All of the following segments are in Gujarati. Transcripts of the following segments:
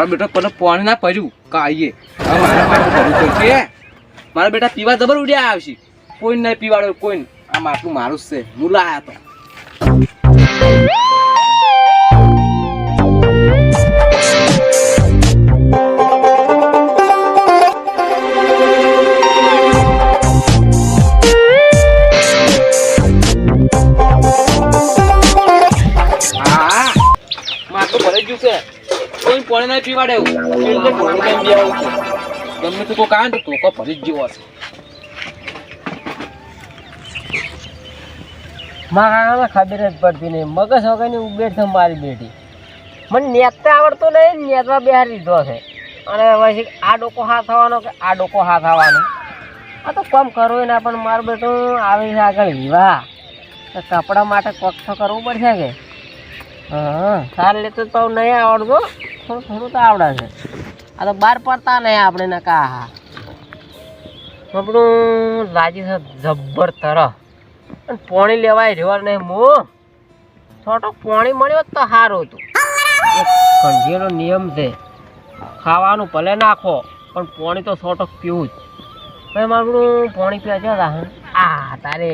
મારો બેટો પણ પાણી ના પડ્યું. કાઈએ. મારે બેટા પીવા જબર ઉડ્યા આવશે. કોઈ નહીં પીવાડ્યો કોઈ. આ માટલું મારું જ છે. હું લાયા તો. કોઈ પાણી નહીં પીવાડે ગમે તે કોઈ કાંઈ તો ટોકો જ જેવો હશે. મારા ખબર જ પડતી નહીં. મગજ વગરની ઉબેર છે મારી બેટી મને નેતા આવડતું નહીં નેતવા બિહાર લીધો છે. અને પછી આ ડોકો હા થવાનો કે આ ડોકો હાથ આવવાનો? આ તો કોમ કરવું ના, પણ મારું બેટું આવે છે આગળ વિવાહ. કપડા માટે કોક કરવું પડશે કે? સાર લેતું તો નહીં આવડતો થોડું થોડું તો આવડે છે. આ તો બહાર પડતા નહીં આપણે ને કા હા આપણું લાજી છે જબ્બર તર. પોણી લેવાય રેવા નહીં મો. છોટો પોણી મળ્યો તો સારું હતું. કંજીનો નિયમ છે. ખાવાનું ભલે નાખો, પણ પોણી તો છોટો પીવું જ. મેં મારું પોણી પીવા હે? આ તારે.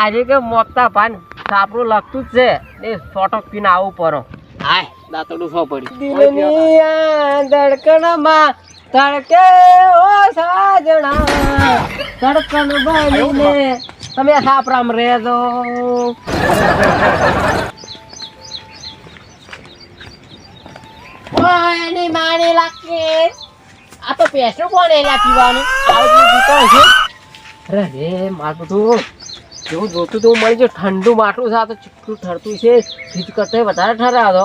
આજે કે મોકતા ભાન સાપરું લખતું જ છે. એ ફોટો પીને આવું પરો હાય દાંતડું સો પડી. દિલની ધડકણમાં ધડકે ઓ સાજણા. ધડકણ બનીને તમે સાપરામ રહેજો. એની માની લાગી. આ તો પેસું કોણ એલા પીવાનું? આવું પીતો છે. અરે રે માગું બધું. જેવું જોતું તું મળી જો ઠંડુ માટલું છે આ તો ચીકટું ઠરતું છે. ફીજ કરતા વધારે ઠરાવ તો.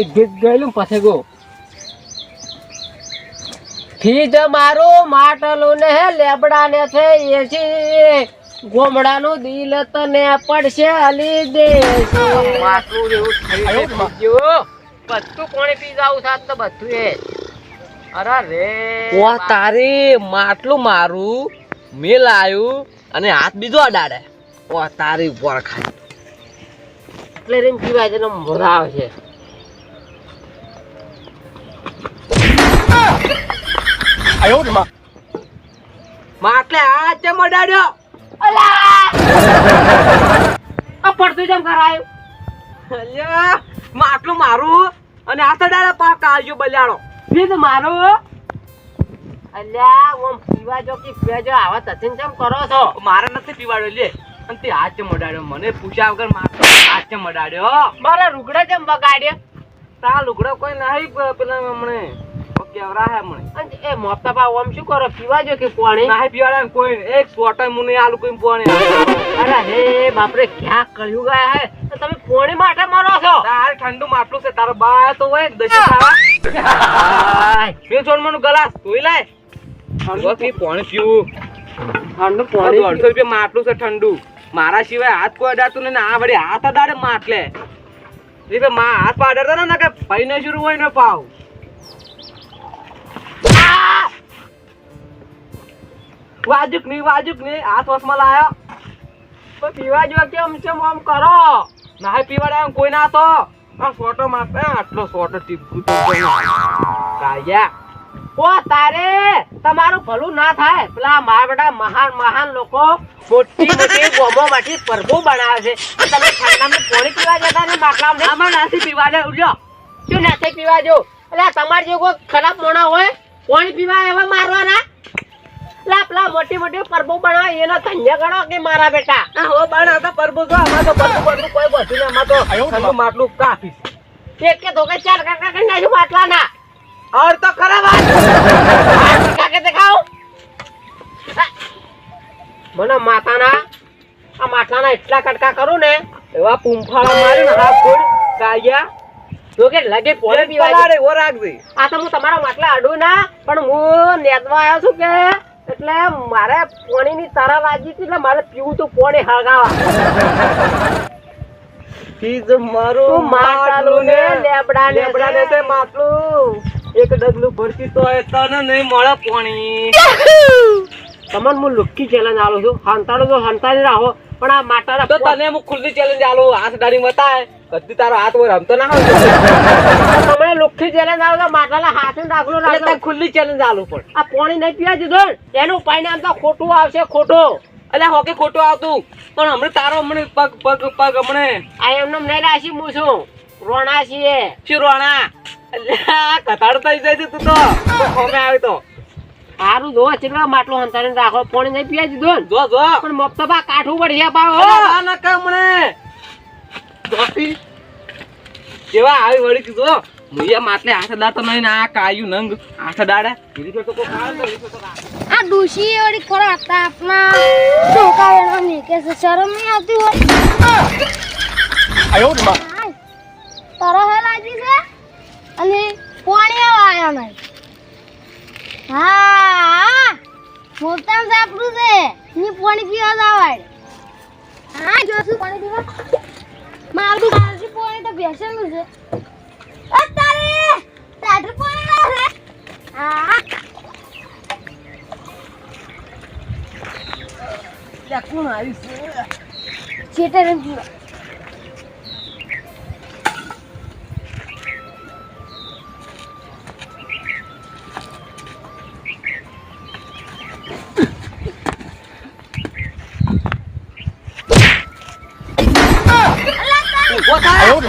એક ગીત ગયેલું પછી ગો ફીજ મારું માટલું ને લેબડા ને છે એ છે. ગોમડાનું દિલ તને પડશે અલી દે માટલું એવું થઈ ગયું. બધું કોણે પી જાવું સાત તો બધું એ. અરે રે વા તારે માટલું મારું મેલ આવ્યું અને હાથ બીજો અડાડે. વા તારી વરખાય એટલે રેમ પીવાય છે મોરા આવે છે માટલે હાથ ચમ અડાડ્યો? આ પડતું જેમ કરાયું અલ્યા માટલું મારું? અને હાથ અડાડે પાક આવજો બલ્યાળો. ફીજ મારું. અલ્યા ઓમ પીવા જો કે પીવા જો આવા તથિન કેમ કરો છો? મારે નથી પીવાડ્યો લે. અને તે હાથ ચમ મને પૂછ્યા વગર માટલો હાથે મડાડ્યો. મારા રૂગડા કેમ બગાડ્યો? તા લુગડો કોઈ નહીં પેલા હમણે. કેવરા હે હમણે? એ મોટા બા ઓમ શું કરો? પીવા જો કે પાણી? નહીં પીવાડે કોઈ એક સોટા મુને આલુ કોઈ પોણે. અરે હે બાપરે ક્યાં કળિયું ગયા હે? તમે પાણી માટે મરો છો. તારે ઠંડુ માટલું છે તારો બા તો હોય દશી ખાવા. મેં જોન મનું ગલાસ ધોઈ લાય. ઠંડુ પાણી પીવું. ઠંડુ પાણી. રૂપિયા માટલું છે ઠંડુ. મારા સિવાય હાથ કોઈ અડાતું નહીં આ વળી હાથ અડાડે માટલે એટલે મા હાથ પા ને કે ભાઈ શરૂ હોય ને પાવ. વાજુક નહીં વાજુક નહીં, હાથ વસમાં લાયો. તો પીવા જો કેમ છે આમ કરો? ના પીવાડે કોઈ ના તો. આ સોટો મારતા, આટલો સોટો ટીપકું કાયા ઓ તારે તમારું ભલું ના થાય. પેલા મારા બધા મહાન મહાન લોકો મોટી મોટી ગોમોમાંથી પ્રભુ બનાવે છે. અને તમે ઠંડામાં પાણી પીવા જતા ને માટલામાં આમાં નાસી પીવાડે ઉલ્યો શું નાસી પીવા જો એટલે તમારે જે કોઈ ખરાબ મોણા હોય પાણી પીવા એવા મારવાના? લા પેલા મોટી મોટી પ્રભુ બનાવે એનો ધન્ય ગણો કે મારા બેટા? હો બાણ હતા પ્રભુ તો આમાં તો પ્રભુ પ્રભુ કોઈ બધું ને આમાં તો ઠંડુ માટલું કાપીશ. એક કે ધોકે ચાર કાકા કરી નાખ્યું માટલાના. ઓર તો ખરાબ મને માતાના આ માટલાના એટલા કટકા કરું ને એવા પૂંફાળા મારી ને હાથ ફોડ કાયા જો કે લગે એક પીવા પલાળે ઓ રાખજે આ તો હું તમારા માટલા અડું ના પણ હું નેદવા આવ્યો છું કે એટલે મારે પોણીની તારા વાગી હતી એટલે મારે પીવું તો પોણી હળગાવા. ફીજ મારું માટલું ને લેબડા લેબડા ને તે માટલું. એક ડગલું ભરતી તો એ તને નહીં મળે પાણી. તમને હું લુક્કી ચેલેન્જ આલું છું. હંતાડો તો હંતાડી રાખો પણ આ માટાના તો તને હું ખુલ્લી ચેલેન્જ આલું હાથ ડાળી બતાય કદી તારો હાથ હોય રમતો ના હોય. તમે લુક્કી ચેલેન્જ આલો તો માટાના હાથે દાખલો રાખો ખુલ્લી ચેલેન્જ આલું પણ. આ પાણી નહીં પીવા દીધો એનું પાણી આમ તો ખોટું આવશે ખોટું. એટલે હોકે ખોટું આવતું. પણ હમણાં તારો હમણાં પગ પગ પગ હમણાં. આ એમને નહીં રાશી હું છું. રોણા છીએ. શું રોણા? કથાડ થઈ જાય તું તો. હોમે આવી તો. સારું જો ચેટલા માટલો હંતાડીને રાખો. પાણી નહીં પીયા દીધો. જો જો. પણ મફતમાં કાઠું પડશે બા ઓ ના ના કે હમણે જોતી કેવા આવી વળી કીધો મુયા માટલે હાથ દાતો નહીં ને આ કાયું નંગ હાથ દાડે. તો તો તો કોઈ આ ડૂસી ઓડી ખરા હતા આપના ઢોકા એના મેકે છે શરમ નહીં આવતી હોય? હાય. તારા હે લાગી છે? અને પાણી આયા નહીં. હા. મોટા સાપડું છે. ની પાણી પીવા જવાય. હા જોશું પાણી પીવા? મારું મારું પાણી તો બેસેલું છે. અત્યારે તારે! પાણી લાવે હા. કોણ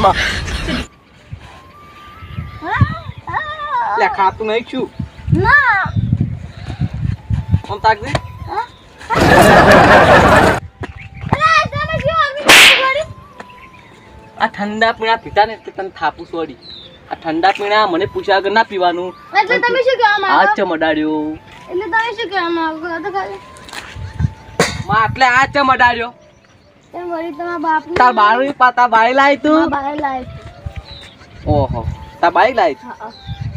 થાય લે ખાતું નહીં છું. ના કેમ આવી ગઈ આ ઠંડા પીણા પીતા ને તને થાપું સોડી. આ ઠંડા પીણા મને પૂછ્યા વગર ના પીવાનું. એટલે તમે શું કહેવા આ ચમ ચમડાડ્યો એટલે તમે શું કહેવા માંગો? તો ખાલી માં એટલે આ ચમડાડ્યો એમ વળી તમારા બાપ તાર બારી પાતા બારી લાય તું. મારા લાય. ઓહો તાર બારી લાય.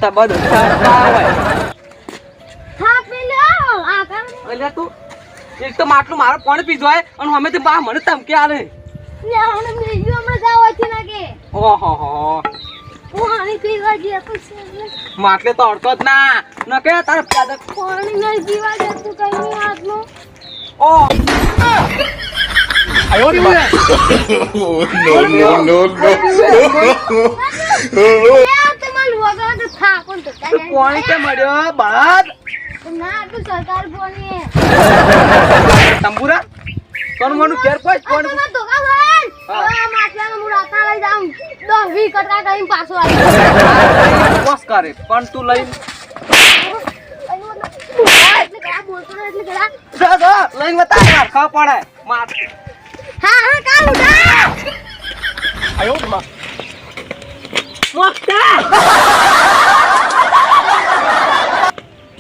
તાર બધું ઠંડા હોય. હા પેલો. આવો આ કામ એટલે તું. એક તો માટલું મારો પણ પીધો હોય અને અમે તો બા મને ધમકી આલે ને આને મેગ્યું હમણાં જાવ છે ના કે ઓહો હો. પીવા તો છે માટલે તો અડતો જ ના. ન કે તારે પાદક પાણી નહીં પીવા જતું કઈ નહીં હાથનું ઓ no, no, no, no. તું પાણી કે મળ્યો બળદ ના તો સરકાર પાણી તંબુરા કોણ મોનું ઘેર કોઈ કોણ કરે પણ તું લઈ એટલે કડા બોલતો ને એટલે કડા જો જો લઈને બતા ખબર પડે. હા હા કાલ ઉઠા. મોટા.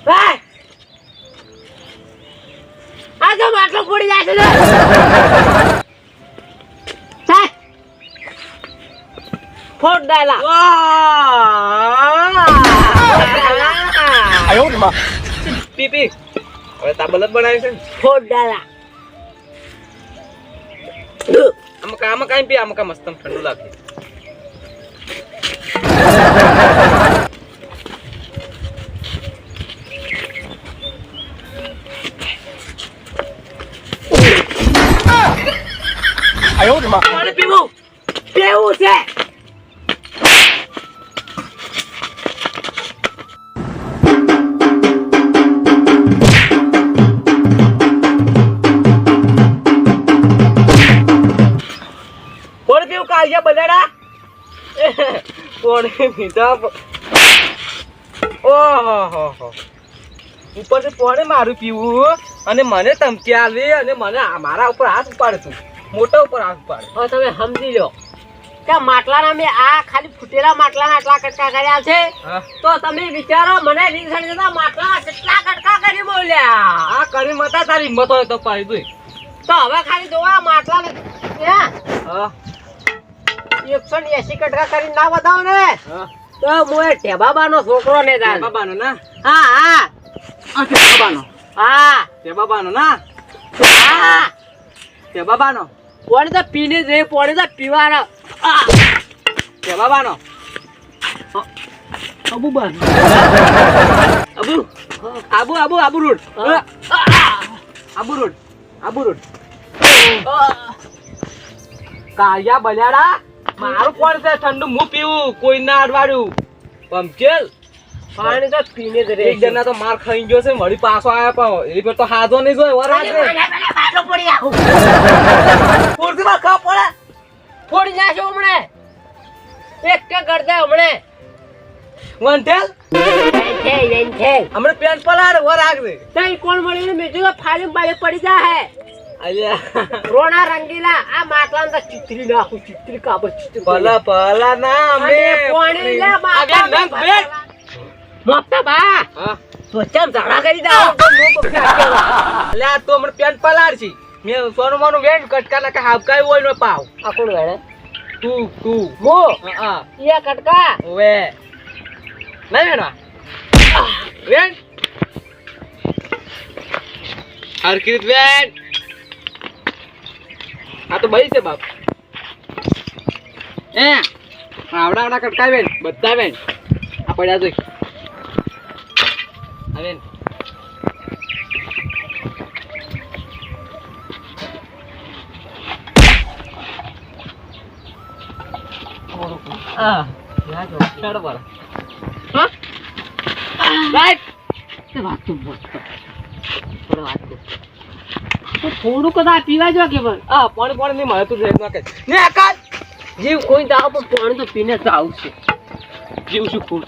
ભાઈ. આ તો માટલો પડી જાય છે. સાહેબ ફોડ ડાયલા પી પી હવે તા બલદ બનાવી છે ફોડ ડાયલા આમાં કા આમાં કાંઈ પી આમાં કા મસ્તમ ઠંડુ લાગે. કોણ પીધા ઓહો ઉપરથી પોણે મારું પીવું અને મને ધમકી આવી અને મને મારા ઉપર હાથ ઉપાડે તું. મોટા ઉપર હાથ ઉપાડે હવે તમે સમજી લો. કે માટલાના મેં આ ખાલી ફૂટેલા માટલાના આટલા કટકા કર્યા છે. તો તમે વિચારો મને રીંગણ જતા માટલાના કેટલા કટકા કરી બોલ્યા? આ કરી મતા તારી હિંમત હોય તો પાડી દઈ તો હવે ખાલી જોવા માટલાને ત્યાં હા. એકસો ને એસી કટકા કરી ના બતાવો ને. તો હું ઢેબાબાનો છોકરો ને તે દાન બાબાનો ના? હા હા. તે હા. તે બાબાનો ના? હા. તે બાબાનો પોણી તો પીને જ પોણી તો પીવાના. આ તે બાબાનો અબુ બાન Abu. Abu Abu Abu road. Abu road Abu road. કાળિયા બજાડા મારું કોણ છે? ઠંડુ હું પીવું કોઈ ના અડવાડ્યું. પંચેલ પાણી તો પીને જ એક જણા તો માર ખાઈ ગયો છે વળી પાછો આયા પણ એ પર તો હાજો નહીં જોય વર હાજે પૂરતીમાં ખા પડે ફોડી જાશો હમણે. એક કે કરતા હમણે. છે છે હમણે પેન્ટ પલાડ વર આગળ તઈ કોણ મળ્યું મેં જો ફાલી બાળી પડી જા હે રોણા રંગીલા આ માટલાને તો ચિત્રી નાખું ચિત્રી કાબર ચિત્રી ભલા ભલા ના અમે પાણી લે આગળ નંગ બેઠ. મોટા બા તો ચમ ઝાડા કરી દા આ તો મને પેન પલાર છે મેં સોનું મોનું વેણ કટકા ના કે હાવકાઈ હોય નો પાવ આ કોણ વેણે તું તું મો હા ઈયા કટકા ઓવે નહીં વેણવા વેણ હરકીત વેણ આ તો ભાઈ છે બાપ. એ આવડા આવડા કટકાવે બધા બેન આ પડ્યા જોઈ. આ વેણ આ છોડ પર હા. રાઈટ તે વાત તો બોલ થોડો વાત તો તો થોડું કદા પીવા જો કે પણ. હા, પાણી પાણી નહીં મળે તું રેડ ના કર ને આકાશ! જીવ કોઈ દાવ પણ પાણી તો પીને જ આવશે જીવ શું ફૂલ